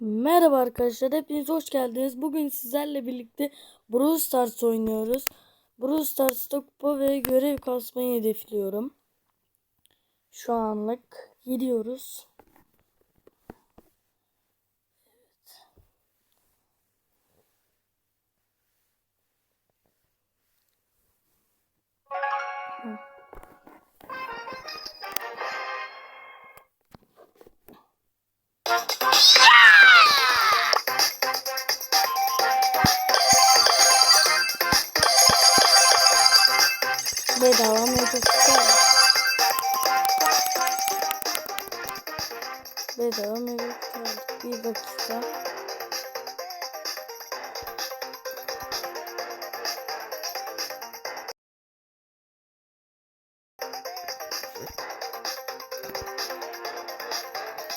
Merhaba arkadaşlar, hepiniz hoş geldiniz. Bugün sizlerle birlikte Brawl Stars oynuyoruz. Brawl Stars'ta kupa ve görev kasmayı hedefliyorum. Şu anlık gidiyoruz. Bedava Bedava mevcutlar. Bir dakika.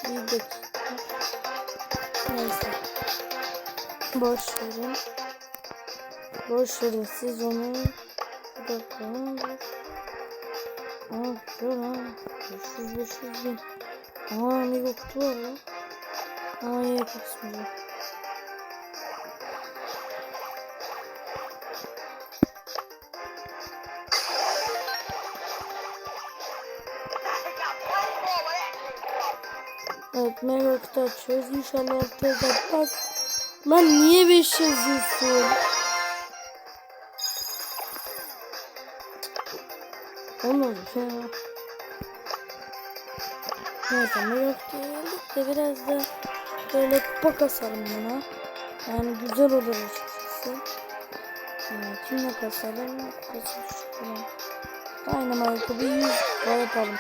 Bir dakika. Neyse. Boş verin. Boş verin siz onu. Bir dakika. Aa güzel ha. 500 500 bin. Aa mega kutu var lan. Aa iyi kısmı. Evet mega kutu açıyoruz. İnşallah ortaya yapmaz. Lan niye 5 yazıyorsun? Olmadı ya. Neyse kutuya geldik de biraz da böyle kupa kasarım buna. Yani güzel olur açıkçası. Yani kimle kasalım? Falan. Dynamite'ı bir 100 kupa yapalım.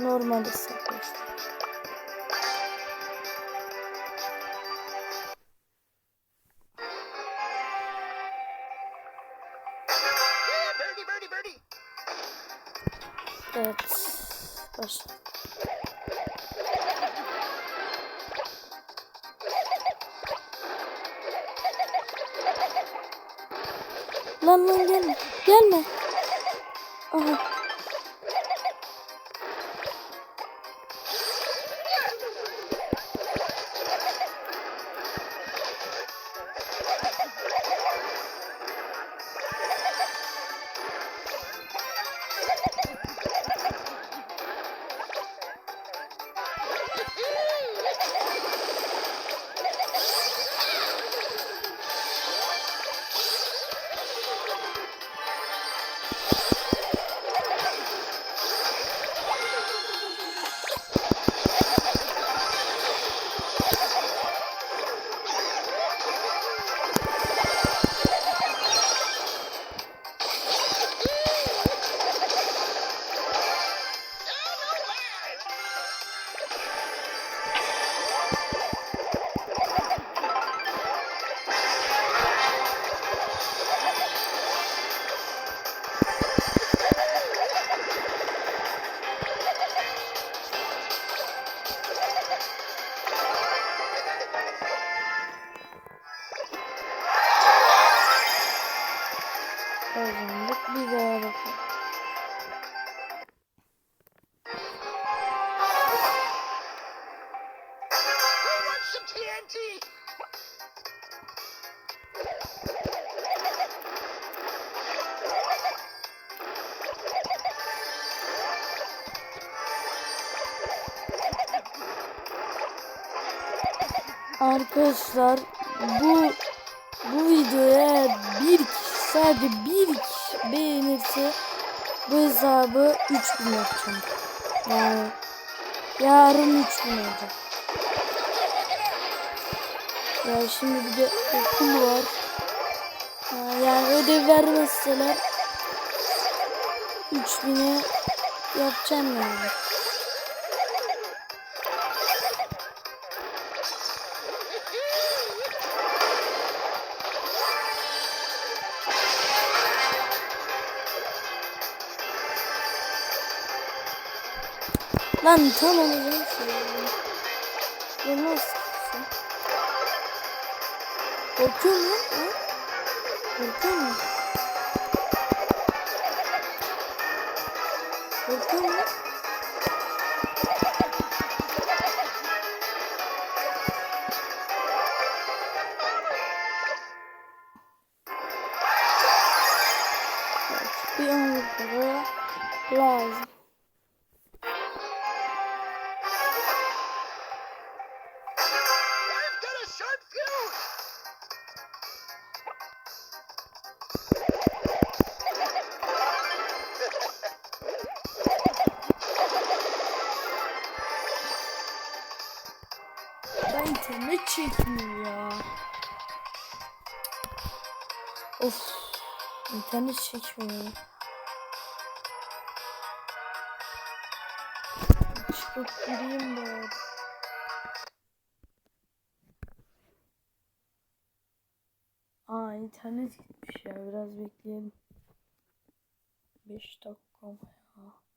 Normal hesaplaştık. Başla. Lan lan gelme. Gelme. Aha. Arkadaşlar bu bu videoya bir kişi sadece bir kişi beğenirse bu hesabı 3000 yapacağım. Yani yarın 3000 olacak. Ya şimdi bir de okul var. Yani ödev vermezseler 3000'e yapacağım yani. Lan tam olacağım şimdi. Ya nasıl kısım? Korkuyor mu? Korkuyor mu? Korkuyor mu? Bir an lazım. Çekmiyor ya. Of. internet çekmiyor. Çıkıp gireyim bari. Aa internet gitmiş ya biraz bekleyelim. 5 dakika ya?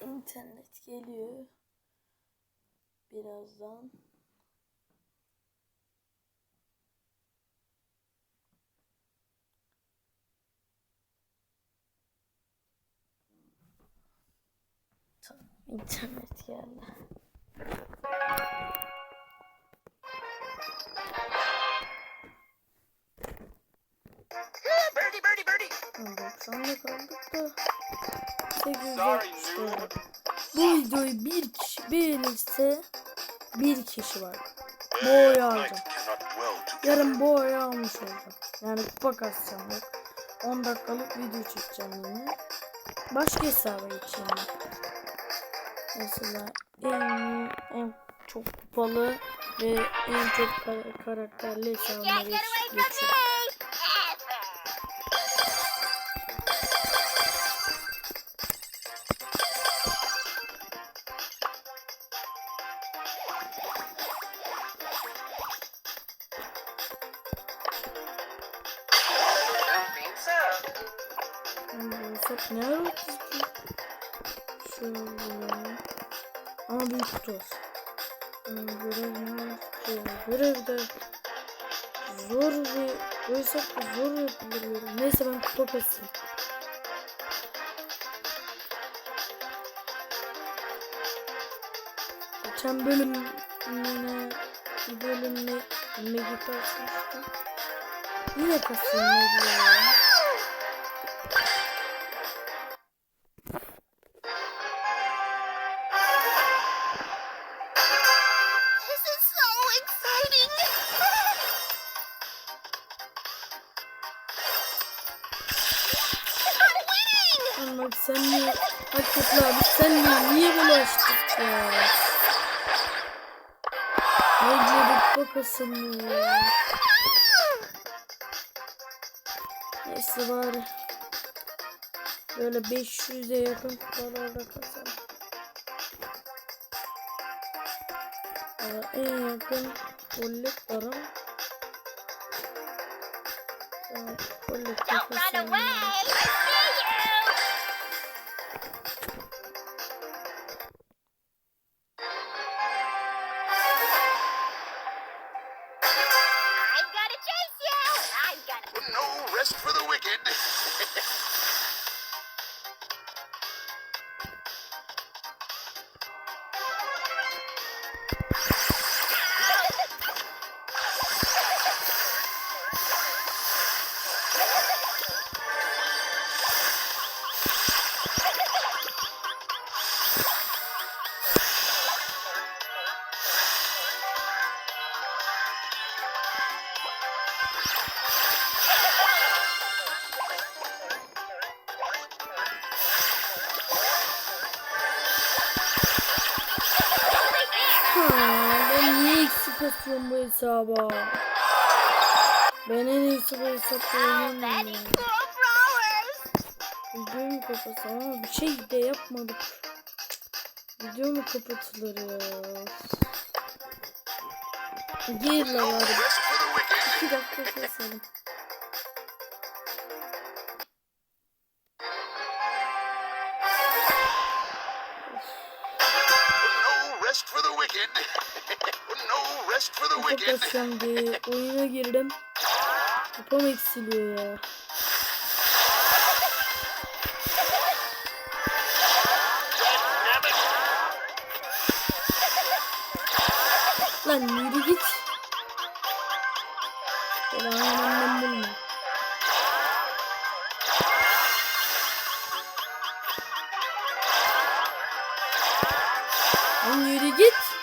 İnternet geliyor. Birazdan. Tamam, internet geldi. Birdie, birdie, birdie. 90'da kaldık da 8 Sorry, dakika. Bu videoyu bir kişi beğenirse bir kişi var. Bu oyu alacağım. Yarın bu oyu almış olacağım. Yani kupa kasacağım yok. 10 dakikalık video çekeceğim yine. Başka hesaba geçeceğim. ben. Mesela en, en çok kupalı ve en çok kar- karakterli hesabıma geç, geçiyorum. Şöyle. Ama büyük kutu olsun. Hmm, Görev Görevde zor bir da zor yapılır böyle. Neyse ben kupa kasayım. Geçen bölüm yine bir bölümle Megi kasmıştım. Yine kasayım Megi ya. Sen niye niye böyle açtık ya? Diyorduk bakasın ya. Neyse bari. Böyle 500'e yakın kupalarda kasalım. Valla en yakın kollek ama. Tamam, kollek Don't basıyorum bu hesaba? Ben en iyisi bu hesapla oynamıyorum! Videomu kapatsam ama bir şey de yapmadık. Video mu kapatılır ya? Gir la wicked. İki dakika keselim. Kasacağım diye oyuna girdim. Kupam eksiliyor ya. Lan yürü git. Hemen bulma. Lan yürü git.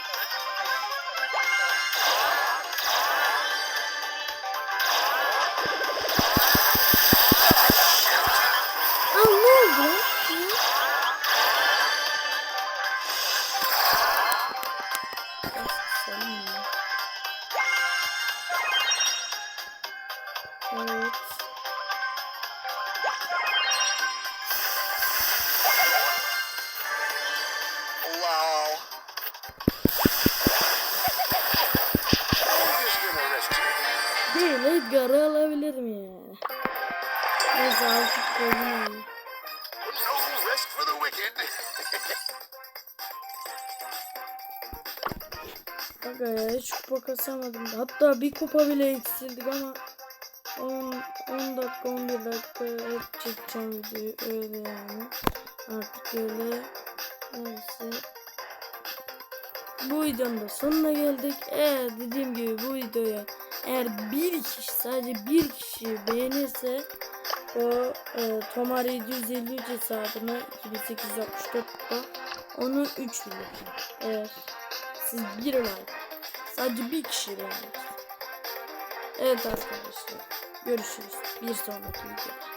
Wicked. Kanka ya hiç kupa kasamadım. Hatta bir kupa bile eksildik ama 10, 10 dakika 11 dakika hep çekeceğim videoyu öyle yani. Artık öyle. Neyse. Bu videonun da sonuna geldik. Eğer dediğim gibi bu videoya eğer bir kişi sadece bir kişi beğenirse o e, Tomar 753 hesabına 2864'da onu 3 bileceğim. Eğer siz bir like sadece bir kişi beğenirse. Evet arkadaşlar görüşürüz bir sonraki videoda.